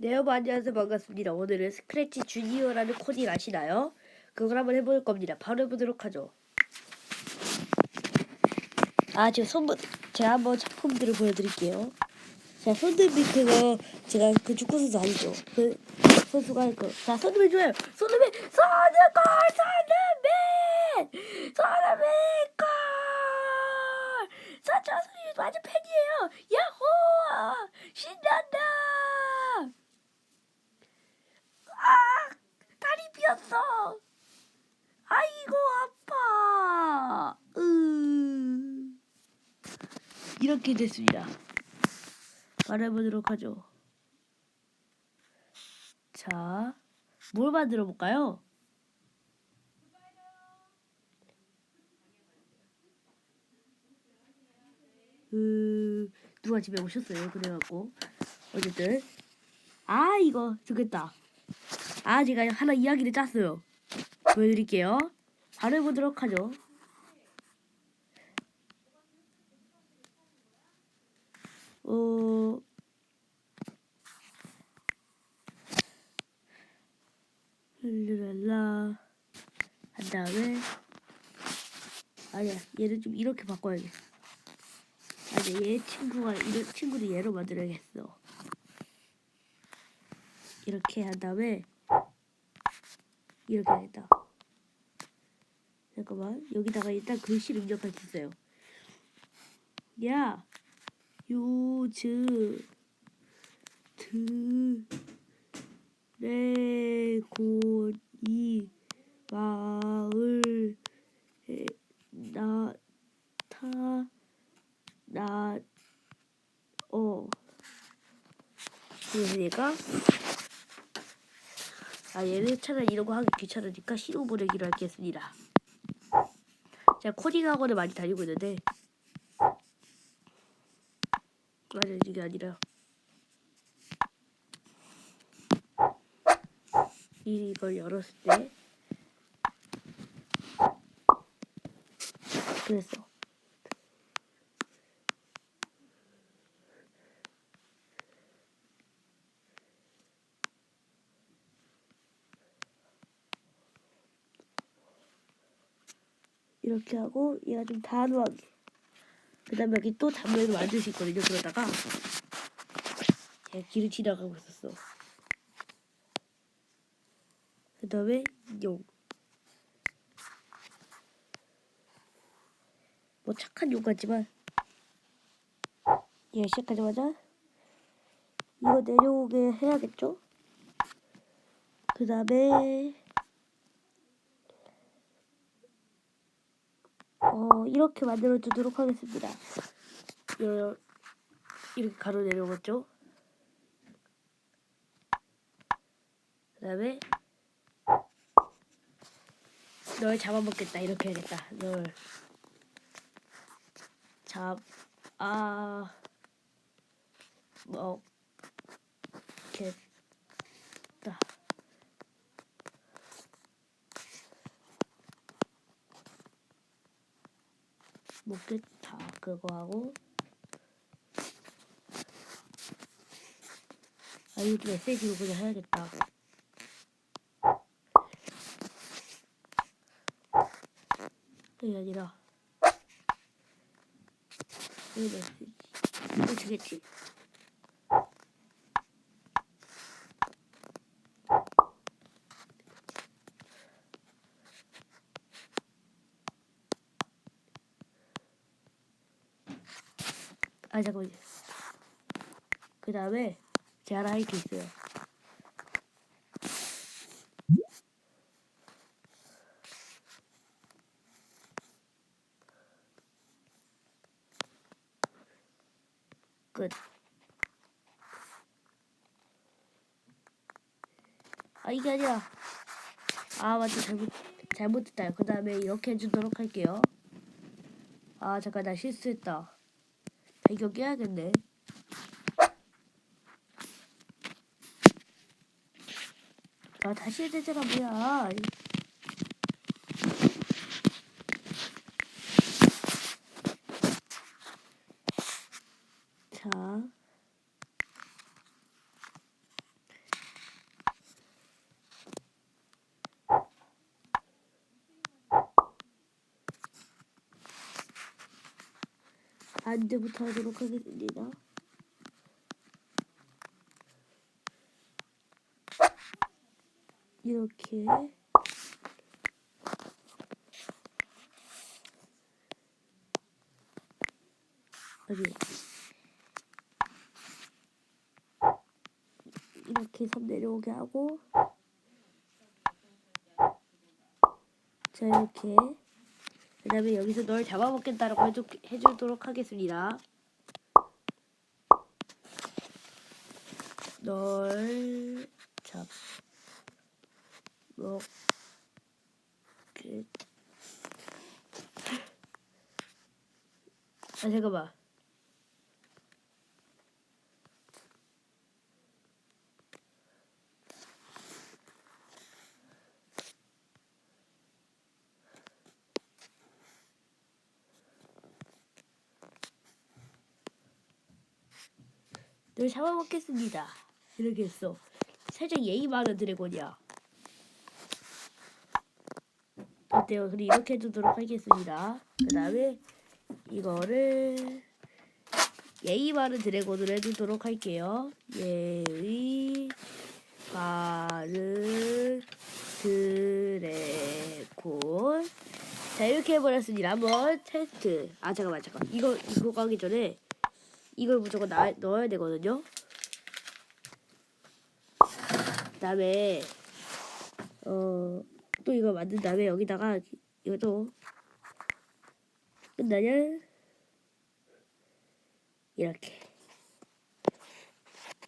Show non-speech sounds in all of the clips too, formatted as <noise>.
네 여러분 안녕하세요. 반갑습니다. 오늘은 스크래치 주니어라는 코딩 아시나요? 그걸 한번 해볼 겁니다. 바로 해보도록 하죠. 아 지금 선물 제가 한번 작품들을 보여드릴게요. 자 손드비 그거 제가 그 축구 선수 아니죠? 그 선수가 할 거 자 손드비 좋아요. 손드비 손드골 손드비 손드비 골 사차선이 완전 팬이에요. 야호! 신난다 아, 다리 비었어. 아이고 아파. 으. 이렇게 됐습니다. 말해보도록 하죠. 자, 뭘 만들어 볼까요? 그 누가 집에 오셨어요. 그래갖고 어쨌든 아 이거 좋겠다. 아 제가 하나 이야기를 짰어요. 보여드릴게요. 바로 해보도록 하죠. 어... 룰루랄라 한 다음에 아니야 얘를 좀 이렇게 바꿔야겠어. 아니 얘 친구가 친구를 얘로 만들어야겠어. 이렇게 한 다음에 이렇게 하겠다. 잠깐만 여기다가 일단 글씨를 입력할 수 있어요. 야 요즈 드래곤이 마을 나타 나어 그러니까 아 얘는 차라리 이런 거 하기 귀찮으니까 신호 보내기로 하겠습니다. 제가 코딩 학원을 많이 다니고 있는데 맞아 이게 아니라 이걸 열었을 때 그랬어. 이렇게 하고 얘가 좀 단호하게 그 다음에 여기 또 단면을 만들 수 있거든요 그러다가 제가 길을 지나가고 있었어 그 다음에 용. 뭐 착한 용 같지만 얘 시작하자마자 이거 내려오게 해야겠죠? 그 다음에 어, 이렇게 만들어 두도록 하겠습니다. 요- 이렇게 가로 내려오겠죠? 그 다음에 널 잡아먹겠다 이렇게 해야겠다. 널 잡아 먹겠다. 먹겠다 그거 하고 아 이거 좀 메시지로 그냥 해야겠다. 그게 아니라 이거 메시지? 이거 주겠지 아 잠깐만요 그 다음에 제 하나 할 게 있어요 끝. 아 이게 아니라 아 맞다 잘못 잘못했다. 그 다음에 이렇게 해주도록 할게요. 아 잠깐 나 실수했다. 배경 깨야겠네. 아 다시 해야 되잖아 뭐야. 자 반대부터 하도록 하겠습니다. 이렇게. 이렇게 섬 내려오게 하고. 자 이렇게 그 다음에 여기서 널 잡아먹겠다라고 해주, 해주도록 하겠습니다. 널 잡먹 아 잠깐만 널 잡아먹겠습니다. 이렇게 했어. 살짝 예의 많은 드래곤이야. 어때요? 그럼 이렇게 해주도록 하겠습니다. 그 다음에 이거를 예의 바른 드래곤으로 해주도록 할게요. 예의 바른 드래곤. 자 이렇게 해버렸습니다. 한번 테스트. 아 잠깐만 잠깐. 이거 이거 가기 전에 이걸 무조건 나, 넣어야 되거든요. 그다음에 어 또 이거 만든 다음에 여기다가 이것도 끝나냐? 이렇게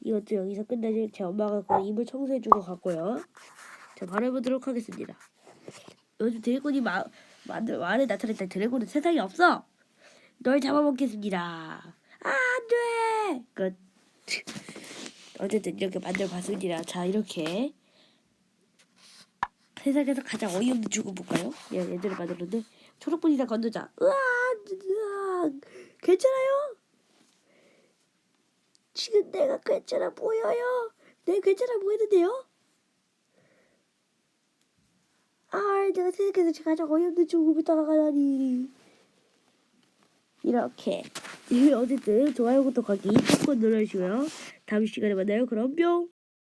이것도 여기서 끝나냐? 제 엄마가 그 이불 청소해주고 갔고요. 자 바로 해보도록 하겠습니다. 요즘 드래곤이 마, 만들 말에 나타났다. 드래곤은 세상에 없어. 널 잡아먹겠습니다. 안 돼! 끝. 어쨌든 이렇게 만들어봤습니다. 자, 이렇게. 세상에서 가장 어이없는 죽음 볼까요? 예, 얘들을 만들었는데, 초록분이다 건너자. 으아! 으아! 괜찮아요? 지금 내가 괜찮아 보여요? 내 괜찮아 보이는데요? 아, 내가 세상에서 가장 어이없는 죽음을 따라가다니. 이렇게. <laughs> 어쨌든 좋아요 구독하기 꾹꾹 눌러주시고요. 다음 시간에 만나요. 그럼 뿅